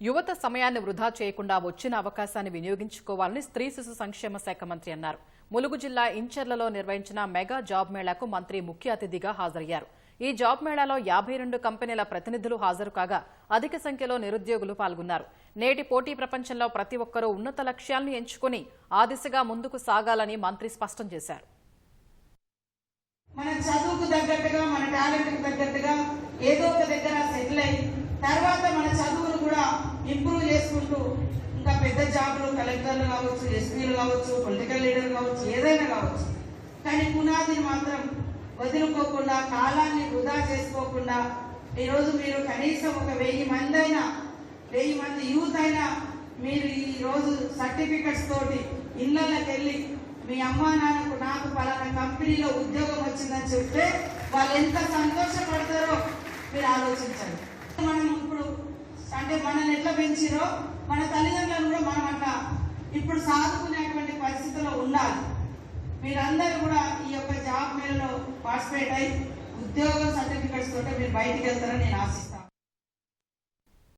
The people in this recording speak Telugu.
యువత సమయాన్ని వృధా చేయకుండా వచ్చిన అవకాశాన్ని వినియోగించుకోవాలని స్త్రీ శిశు సంక్షేమ శాఖ మంత్రి అన్నారు. ములుగు జిల్లా ఇంచర్లలో నిర్వహించిన మెగా జాబ్ మేళాకు మంత్రి ముఖ్య అతిథిగా హాజరయ్యారు. ఈ జాబ్ మేళాలో యాభై రెండు కంపెనీల ప్రతినిధులు హాజరు కాగా అధిక సంఖ్యలో నిరుద్యోగులు పాల్గొన్నారు. నేటి పోటీ ప్రపంచంలో ప్రతి ఒక్కరూ ఉన్నత లక్ష్యాలను ఎంచుకుని ఆ దిశగా ముందుకు సాగాలని మంత్రి స్పష్టం చేశారు. మన చదువుకు తగ్గట్టుగా మన టాలెంట్కి తగ్గట్టుగా ఏదో ఒక దగ్గర సెటిల్ తర్వాత ఇప్పుడు ఇంకా పెద్ద జాబులు కలెక్టర్లు కావచ్చు ఎస్పీలు కావచ్చు పొలిటికల్ లీడర్ కావచ్చు ఏదైనా కావచ్చు. కానీ పునాదిని మాత్రం వదులుకోకుండా కాలాన్ని వృధా చేసుకోకుండా ఈరోజు మీరు కనీసం ఒక వెయ్యి మంది అయినా వెయ్యి మంది యూత్ అయినా మీరు ఈరోజు సర్టిఫికెట్స్ తోటి ఇళ్ళకి వెళ్ళి మీ అమ్మా నాన్నకు నాకు పలానా కంపెనీలో ఉద్యోగం వచ్చిందని చెప్తే వాళ్ళు ఎంత సంతోషపడతారో మీరు ఆలోచించండి. అంటే మనల్ని ఎట్లా పెంచిరో మన తల్లిదండ్రులను కూడా మనం అట్లా ఇప్పుడు సాధుకునేటువంటి పరిస్థితిలో ఉండాలి. మీరందరూ కూడా ఈ యొక్క జాబ్ మేళలో పార్టిసిపేట్ అయి ఉద్యోగ సర్టిఫికెట్స్ తోటే మీరు బయటికి వెళ్తారని నేను ఆశిస్తాను